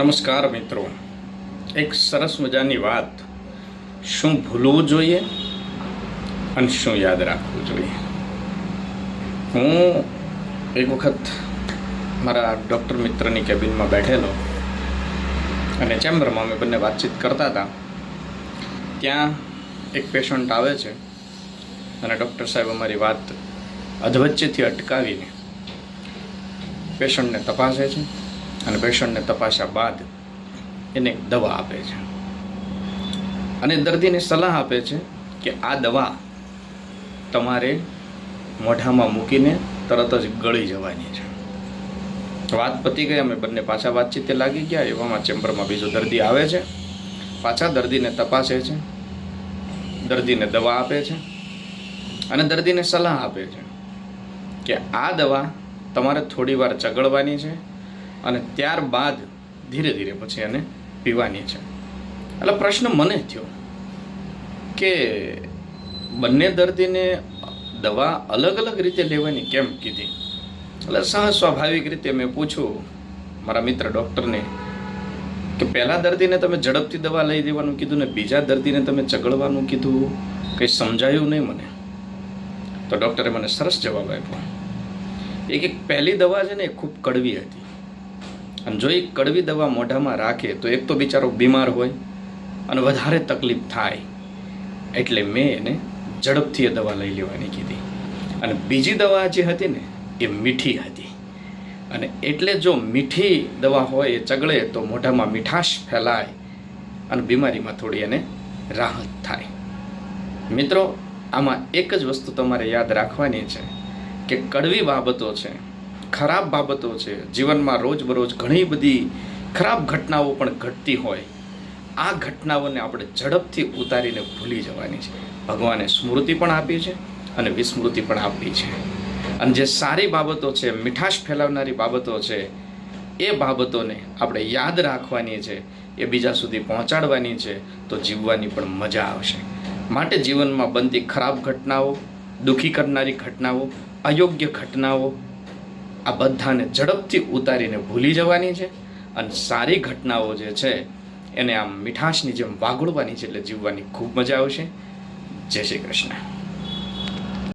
નમસ્કાર મિત્રો. એક સરસ મજાની વાત. શું ભૂલવું જોઈએ અને શું યાદ રાખવું જોઈએ? હું એક વખત મારા ડૉક્ટર મિત્રની કેબિનમાં બેઠેલો અને ચેમ્બરમાં અમે બંને વાતચીત કરતા હતા. ત્યાં એક પેશન્ટ આવે છે અને ડૉક્ટર સાહેબ અમારી વાત અધવચ્ચેથી અટકાવીને પેશન્ટને તપાસે છે. અને પેશન્ટને તપાસ્યા બાદ એને દવા આપે છે. અને દર્દીને સલાહ આપે છે કે આ દવા તમારે મોઢામાં મૂકીને તરત જ ગળી જવાની છે. વાત પતી ગઈ, અમે બંને પાછા વાતચીતે લાગી ગયા, એવામાં ચેમ્બરમાં બીજો દર્દી આવે છે. પાછા દર્દીને તપાસે છે. દર્દીને દવા આપે છે. અને દર્દીને સલાહ આપે છે કે આ દવા તમારે થોડી વાર ચગળવાની છે અને ત્યારબાદ ધીરે ધીરે પછી એને પીવાની છે. એટલે પ્રશ્ન મને થયો કે બંને દર્દીને દવા અલગ અલગ રીતે લેવાની કેમ કીધી? એટલે સહ સ્વાભાવિક રીતે મેં પૂછ્યું મારા મિત્ર ડૉક્ટરને કે પહેલા દર્દીને તમે ઝડપથી દવા લઈ દેવાનું કીધું ને બીજા દર્દીને તમે ચગળવાનું કીધું? કંઈ સમજાયું નહીં મને. તો ડૉક્ટરે મને સરસ જવાબ આપ્યો. એક એક પહેલી દવા છે ને એ ખૂબ કડવી હતી. અને જો એ કડવી દવા મોઢામાં રાખે તો એક તો બિચારો બીમાર હોય અને વધારે તકલીફ થાય. એટલે મેં એને ઝડપથી એ દવા લઈ લેવાની કીધી. અને બીજી દવા જે હતી ને, એ મીઠી હતી. અને એટલે જો મીઠી દવા હોય એ ચગળે તો મોઢામાં મીઠાશ ફેલાય અને બીમારીમાં થોડી એને રાહત થાય. મિત્રો, આમાં એક જ વસ્તુ તમારે યાદ રાખવાની છે કે કડવી બાબતો છે ખરાબ બાબતો છે. જીવનમાં રોજબરોજ ઘણી બધી ખરાબ ઘટનાઓ પણ ઘટતી હોય. આ ઘટનાઓને આપણે ઝડપથી ઉતારીને ભૂલી જવાની છે. ભગવાને સ્મૃતિ પણ આપી છે અને વિસ્મૃતિ પણ આપી છે. અને જે સારી બાબતો છે, મીઠાશ ફેલાવનારી બાબતો છે, એ બાબતોને આપણે યાદ રાખવાની છે. એ બીજા સુધી પહોંચાડવાની છે તો જીવવાની પણ મજા આવશે. માટે જીવનમાં બનતી ખરાબ ઘટનાઓ, દુઃખી કરનારી ઘટનાઓ, અયોગ્ય ઘટનાઓ આ બધાને ઝડપથી ઉતારીને ભૂલી જવાની છે અને સારી ઘટનાઓ જે છે, એને આમ મીઠાશની જેમ વાગોળવાની છે એટલે જીવવાની ખૂબ મજા આવશે. જય શ્રી કૃષ્ણ.